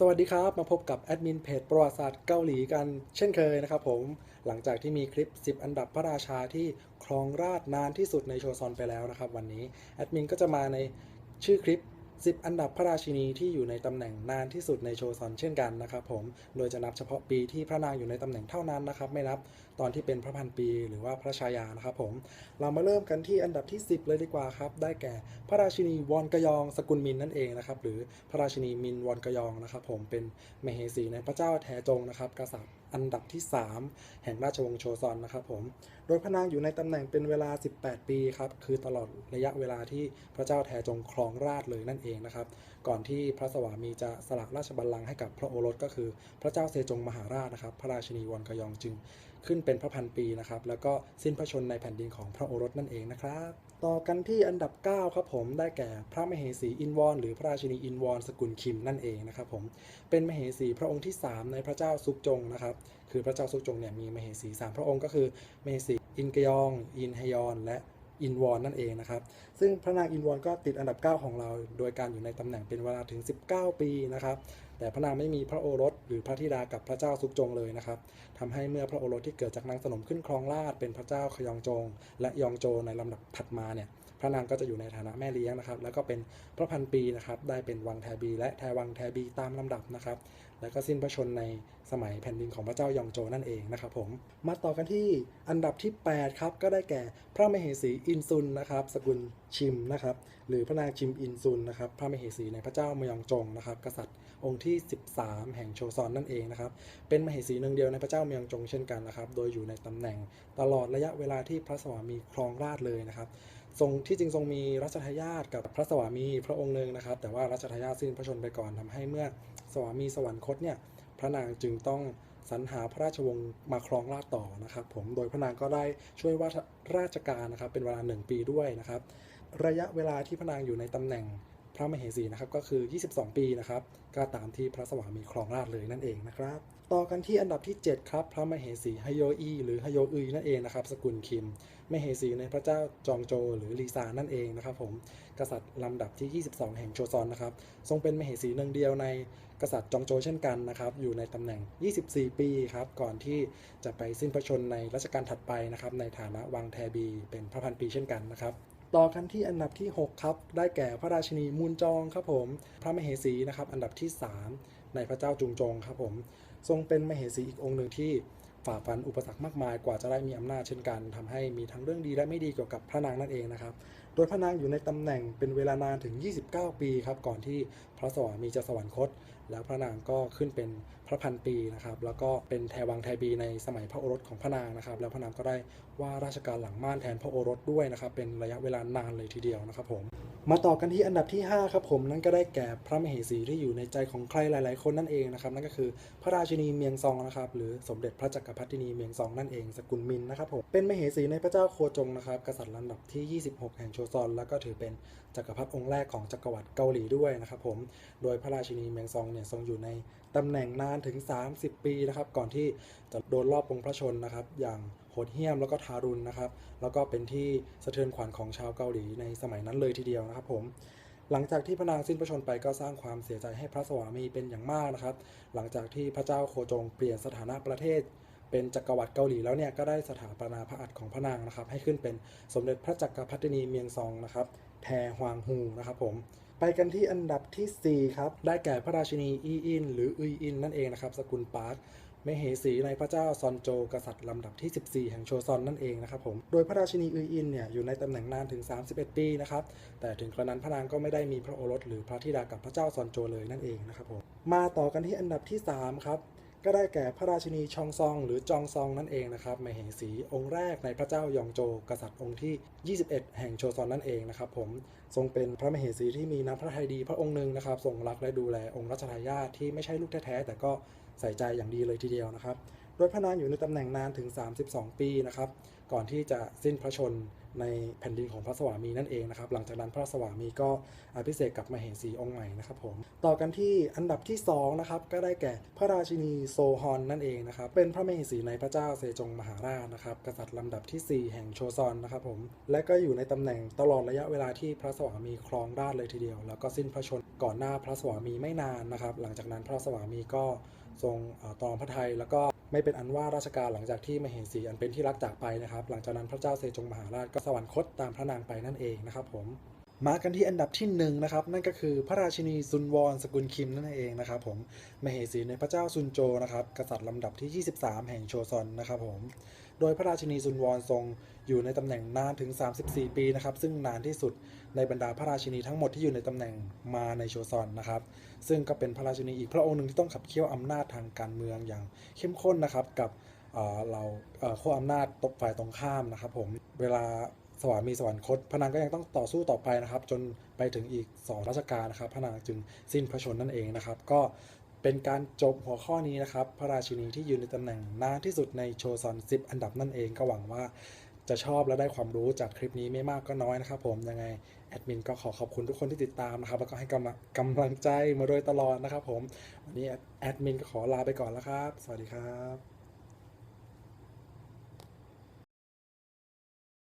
สวัสดีครับมาพบกับแอดมินเพจประวัติศาสตร์เกาหลีกันเช่นเคยนะครับผมหลังจากที่มีคลิป 10 อันดับพระราชาที่ครองราชนานที่สุดในโชซอนไปแล้วนะครับ วันนี้แอดมินก็จะมาในชื่อคลิป 10 อันดับพระราชินีที่อยู่ในตำแหน่งนานที่สุดในโชซอนเช่นกันนะครับผม โดยจะนับเฉพาะปีที่พระนางอยู่ในตำแหน่งเท่านั้นนะครับ ไม่นับตอนที่เป็นพระพันปีหรือว่าพระชายานะครับผม เรามาเริ่มกันที่อันดับที่ 10 เลยดีกว่าครับ ได้แก่พระราชินีวอนกยองสกุลมินนั่นเองนะครับ หรือพระราชินีมินวอนกยองนะครับผม เป็นมเหสีในพระเจ้าแทจงนะครับกษัตริย์อันดับที่ 3 แห่งราชวงศ์โชซอนนะครับผม โดยพระนางอยู่ในตำแหน่งเป็นเวลา 18 ปีครับ คือตลอดระยะเวลาที่พระเจ้าแทจงครองราชเลยนั่นเองนะครับ ก่อนที่พระสวามีจะสละราชบัลลังก์ให้กับพระโอรสก็คือ พระเจ้าเซจงมหาราชนะครับ พระราชินีวอนกยองจึงขึ้นเป็นพระพันปีนะครับ แล้วก็สิ้นพระชนในแผ่นดินของพระโอรสนั่นเองนะครับ ต่อกันที่อันดับ 9 ครับผมได้แก่พระมเหสีอินวอนหรือพระราชินีอินวอนสกุลคิมนั่นเองนะครับผมเป็นมเหสีพระองค์ที่ 3 ในพระเจ้าซุกจงนะครับคือพระเจ้าซุกจงเนี่ยมีมเหสี 3 พระองค์ก็คือมเหสีอินกยอง อินฮยอน และ อินวอนนั่นเองนะครับ ซึ่งพระนางอินวอนก็ติดอันดับ 9 ของเรา โดยการอยู่ในตำแหน่งเป็นเวลาถึง 19 ปีนะครับ แต่พระนางไม่มีพระโอรสหรือพระธิดากับพระเจ้าซุกจงเลยนะครับทำให้เมื่อพระโอรสที่เกิดจากนางสนมขึ้นครองราชเป็นพระเจ้าขยองจง และยองโจในลำดับถัดมาเนี่ยพระนางก็จะอยู่ในฐานะแม่เลี้ยงนะครับ แล้วก็เป็นพระพันปีนะครับ ได้เป็นวังแทบีและแทวังแทบีตามลำดับนะครับ แล้วก็สิ้นพระชนในสมัยแผ่นดินของพระเจ้ายองโจนั่นเองนะครับผมมาต่อกันที่อันดับที่ 8 ครับ ก็ได้แก่พระมเหสีอินซุนนะครับ สกุลชิมนะครับ หรือพระนางชิมอินซุนนะครับ พระมเหสีในพระเจ้ามยองจงนะครับ กษัตริย์องค์ที่ 13 แห่งโชซอนนั่นเองนะครับ เป็นมเหสีหนึ่งเดียวในพระเจ้ามยองจงเช่นกันนะครับ โดยอยู่ในตำแหน่งตลอดระยะเวลาที่พระสวามีครองราชเลยนะครับ ทรงที่จริงทรงมีรัชทายาทกับพระสวามีพระองค์หนึ่งนะครับ แต่ว่ารัชทายาทสิ้นพระชนไปก่อนทำให้เมื่อสวามีสวรรคตเนี่ยพระนางจึงต้องสรรหาพระราชวงศ์มาครองราชต่อนะครับผมโดยพระนางก็ได้ช่วยว่าราชการนะครับเป็นเวลาหนึ่งปีด้วยนะครับ ระยะเวลาที่พระนางอยู่ในตำแหน่งพระมเหสีนะครับก็คือ 22 ปีนะครับก็ตามที่พระสวามีครองราชเลยนั่นเองนะครับ ต่อกันที่อันดับที่ 7 ครับ พระมเหสีฮโยอีหรือฮโยอุยนั่นเองนะครับ สกุลคิมมเหสีในพระเจ้าจองโจหรือลีซานั่นเองนะครับผมกษัตริย์ลำดับที่ 22 แห่งโชซอนนะครับ ทรงเป็นมเหสีหนึ่งเดียวในกษัตริย์จองโจเช่นกันนะครับ อยู่ในตำแหน่ง 24 ปีครับ ก่อนที่จะไปสิ้นพระชนในรัชกาลถัดไปนะครับ ในฐานะวังแทบี เป็นพระพันปีเช่นกันนะครับต่อกันที่อันดับที่ 6 ครับ ได้แก่พระราชินีมูนจองครับผม พระมเหสีนะครับ อันดับที่ 3 ในพระเจ้าจุงจงครับผม ทรงเป็นมเหสีอีกองค์หนึ่งที่ฝ่าฟันอุปสรรคมากมายกว่าจะได้มีอำนาจเช่นกันทำให้มีทั้งเรื่องดีและไม่ดีเกี่ยวกับพระนางนั่นเองนะครับ โดยพระนางอยู่ในตำแหน่งเป็นเวลานานถึง 29 ปีครับก่อนที่พระสวามีจะสวรรคต แล้วพระนางก็ขึ้นเป็นพระพันปีนะครับแล้วก็เป็นแทวังแทบีในสมัยพระโอรสของพระนางนะครับแล้วพระนางก็ได้ว่าราชการหลังม่านแทนพระโอรสด้วยนะครับเป็นระยะเวลานานเลยทีเดียวนะครับผมมาต่อกันที่อันดับที่ 5 ครับผมนั่นก็ได้แก่พระมเหสีที่อยู่ในใจของใครหลาย ๆ คนนั่นเองนะครับนั่นก็คือพระราชินีเมียงซองนะครับหรือสมเด็จพระจักรพรรดินีเมียงซองนั่นเองสกุลมินนะครับผมเป็นมเหสีในพระเจ้าโคจงนะครับกษัตริย์ลำดับที่ 26 แห่งโชซอน แล้วก็ถือเป็นจักรพรรดิองค์แรกของจักรวรรดิเกาหลีด้วยนะครับผมโดยพระราชินีเมียงซองเนี่ยทรงอยู่ในตำแหน่งนานถึง 30 ปีนะครับก่อนที่จะโดนรอบปงพระชนนะครับอย่างโหดเหี้ยมแล้วก็ทารุณนะครับแล้วก็เป็นที่สะเทือนขวัญของชาวเกาหลีในสมัยนั้นเลยทีเดียวนะครับผมหลังจากที่พระนางสิ้นพระชนไปก็สร้างความเสียใจให้พระสวามีเป็นอย่างมากนะครับ หลังจากที่พระเจ้าโคจงเปลี่ยนสถานะประเทศ เป็นจักรวรรดิเกาหลีแล้วเนี่ยก็ได้สถาปนาพระอัฐของพระนางนะครับ ให้ขึ้นเป็นสมเด็จพระจักรพรรดินีเมียงซองนะครับ แทฮวางฮูนะครับผม ไปกันที่อันดับทีสี่ 4 ครับ ได้แก่พระราชินีอีอิน หรืออุยอินนั่นเองนะครับ สกุลปาร์คมเหสีในพระเจ้าซอนโจกษัตริย์ลำดับที่ 14 แห่งโชซอนนั่นเองนะครับผม โดยพระราชินีอุยอินเนี่ยอยู่ในตำแหน่งนานถึง 31 ปีนะครับ แต่ถึงกระนั้นพระนางก็ไม่ได้มีพระโอรสหรือพระธิดากับพระเจ้าซอนโจเลยนั่นเองนะครับผม มาต่อกันที่อันดับที่ 3 ครับ ก็ได้แก่พระราชินีชองซองหรือจองซองนั่นเองนะครับมเหสีองค์แรกในพระเจ้ายองโจ กษัตริย์องค์ที่ 21 แห่งโชซอนนั่นเองนะครับผมทรงเป็นพระมเหสีที่มีน้ำพระทัยดีพระองค์หนึ่งนะครับทรงรักและดูแลองค์รัชทายาทที่ไม่ใช่ลูกแท้ๆแต่ก็ใส่ใจอย่างดีเลยทีเดียวนะครับ โดยพระนางอยู่ในตำแหน่งนานถึง 32 ปีนะครับ ก่อนที่จะสิ้นพระชนในแผ่นดินของพระสวามีนั่นเองนะครับ หลังจากนั้นพระสวามีก็อภิเษกกับมเหสีองค์ใหม่นะครับผม ต่อกันที่อันดับที่2นะครับ ก็ได้แก่พระราชินีโซฮอนนั่นเองนะครับ เป็นพระมเหสีในพระเจ้าเซจงมหาราชนะครับ กษัตริย์ลำดับทีสี่4 แห่งโชซอนนะครับผม และก็อยู่ในตำแหน่งตลอดระยะเวลาที่พระสวามีครองราชย์เลยทีเดียว แล้วก็สิ้นพระชนก่อนหน้าพระสวามีไม่นานนะครับ หลังจากนั้นพระสวามีก็ทรงตรองพระไทยแล้วก็ ไม่เป็นอันว่าราชการหลังจากที่มเหสีอันเป็นที่รักจากไปนะครับ หลังจากนั้นพระเจ้าเซจงมหาราชก็สวรรคตตามพระนางไปนั่นเองนะครับผมมากันที่อันดับที่หนึ่งนะครับนั่นก็คือพระราชินีซุนวอนสกุลคิมนั่นเองนะครับผมมเหสีในพระเจ้าซุนโจนะครับกษัตริย์ลำดับที่ 23 แห่งโชซอนนะครับผม โดยพระราชินีซุนวอนทรงอยู่ในตำแหน่งนานถึง 34 ปีนะครับ ซึ่งนานที่สุดในบรรดาพระราชินีทั้งหมดที่อยู่ในตำแหน่งมาในโชซอนนะครับ ซึ่งก็เป็นพระราชินีอีกพระองค์หนึ่งที่ต้องขับเคี่ยวอำนาจทางการเมืองอย่างเข้มข้นนะครับกับเเราเขั้วอำนาจตกฝ่ายตรงข้ามนะครับ ผมเวลาสวามีสวรรคตพระนางก็ยังต้องต่อสู้ต่อไปนะครับ จนไปถึงอีกสองรัชกาลนะครับพระนางจึงสิ้นพระชนนั่นเองนะครับ ก็ เป็นการจบหัวข้อนี้นะครับ พระราชินีที่ยืนในตำแหน่งนานที่สุดในโชซอน 10 อันดับนั่นเองก็หวังว่าจะชอบและได้ความรู้จากคลิปนี้ไม่มากก็น้อยนะครับผมยังไงแอดมินก็ขอขอบคุณทุกคนที่ติดตามนะครับ แล้วก็ให้กำลังกำลังใจมาโดยตลอดนะครับผม วันนี้แอดมินก็ขอลาไปก่อนแล้วครับ สวัสดีครับ